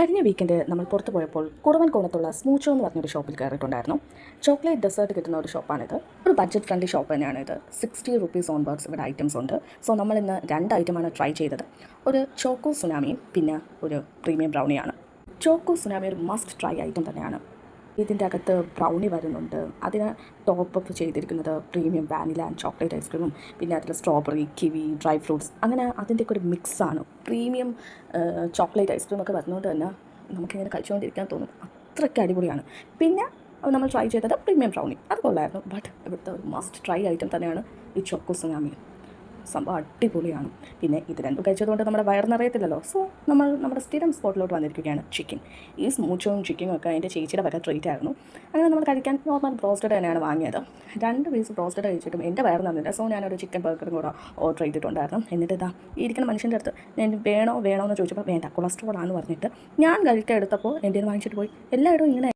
കഴിഞ്ഞ വീക്കെൻഡ് നമ്മൾ പുറത്ത് പോയപ്പോൾ കുറവൻ കോണത്തുള്ള സ്മൂച്ചോ എന്ന് പറഞ്ഞൊരു ഷോപ്പിൽ കയറിയിട്ടുണ്ടായിരുന്നു. ചോക്ലേറ്റ് ഡെസേർട്ട് കിട്ടുന്ന ഒരു ഷോപ്പാണിത് ഒരു ബഡ്ജറ്റ് ഫ്രണ്ട്ലി ഷോപ്പ് തന്നെയാണ് ഇത് സിക്സ്റ്റി റുപ്പീസ് ഓൺ ബേർഡ്സ് ഇവിടെ ഐറ്റംസ് ഉണ്ട്. സോ നമ്മൾ ഇന്ന് രണ്ട് ഐറ്റമാണ് ട്രൈ ചെയ്തത്. ഒരു ചോക്കോ സുനാമിയും പിന്നെ ഒരു പ്രീമിയം ബ്രൗണിയാണ് ചോക്കോ സുനാമി ഒരു മസ്റ്റ് ട്രൈ ഐറ്റം തന്നെയാണ്. ഇതിന്റെ അകത്ത് ബ്രൗണി വരുന്നുണ്ട്. അതിന് ടോപ്പ് അപ്പ് ചെയ്തിരിക്കുന്നത് പ്രീമിയം വാനില ആൻഡ് ചോക്ലേറ്റ് ഐസ്ക്രീമും പിന്നെ അതിൽ സ്ട്രോബെറി കിവി ഡ്രൈ ഫ്രൂട്ട്സ് അങ്ങനെ അതിന്റെയൊക്കെ ഒരു മിക്സാണ് പ്രീമിയം ചോക്ലേറ്റ് ഐസ്ക്രീം ഒക്കെ വരുന്നതുകൊണ്ട് തന്നെ നമുക്കിങ്ങനെ കഴിച്ചുകൊണ്ടിരിക്കാൻ തോന്നും. അത്രയ്ക്ക് അടിപൊളിയാണ്. പിന്നെ നമ്മൾ ട്രൈ ചെയ്തത് പ്രീമിയം ബ്രൗണി അത് കൊള്ളായിരുന്നു. ബട്ട് ഇവിടുത്തെ ഒരു മസ്റ്റ് ട്രൈ ഐറ്റം തന്നെയാണ് ഈ ചോക്കോസ് സുനാമി സംഭവം അടിപൊളിയാണ്. പിന്നെ ഇത് രണ്ടും കഴിച്ചതുകൊണ്ട് നമ്മുടെ വയർ നിറയത്തില്ലല്ലോ. സോ നമ്മൾ നമ്മുടെ സ്ഥിരം സ്പോട്ടിലോട്ട് വന്നിരിക്കുകയാണ് ചിക്കൻ. ഈ സ്മൂച്ചും ചിക്കനും ഒക്കെ അതിന്റെ ചേച്ചിയുടെ വരെ ട്രീറ്റ് ആയിരുന്നു. അങ്ങനെ നമ്മൾ കഴിക്കാൻ നോർമൽ ബ്രോസ്റ്റഡ് തന്നെയാണ് വാങ്ങിയത്. രണ്ട് പീസ് ബ്രോസ്റ്റഡ് കഴിച്ചിട്ടും എന്റെ വയർ നിന്നില്ല സോ ഞാനൊരു ചിക്കൻ ബർഗറും കൂടെ ഓർഡർ ചെയ്തിട്ടുണ്ടായിരുന്നു. എന്നിട്ട് ഇതാ ഇരിക്കുന്ന മനുഷ്യന്റെ അടുത്ത് ഞാൻ വേണോ വേണോ എന്ന് ചോദിച്ചപ്പോൾ വേണ്ട കൊളസ്ട്രോൾ ആണെന്ന് പറഞ്ഞിട്ട് ഞാൻ കഴിക്കാൻ എടുത്തപ്പോൾ എന്റെ വാങ്ങിച്ചിട്ട് പോയി. എല്ലായിടവും ഇങ്ങനെ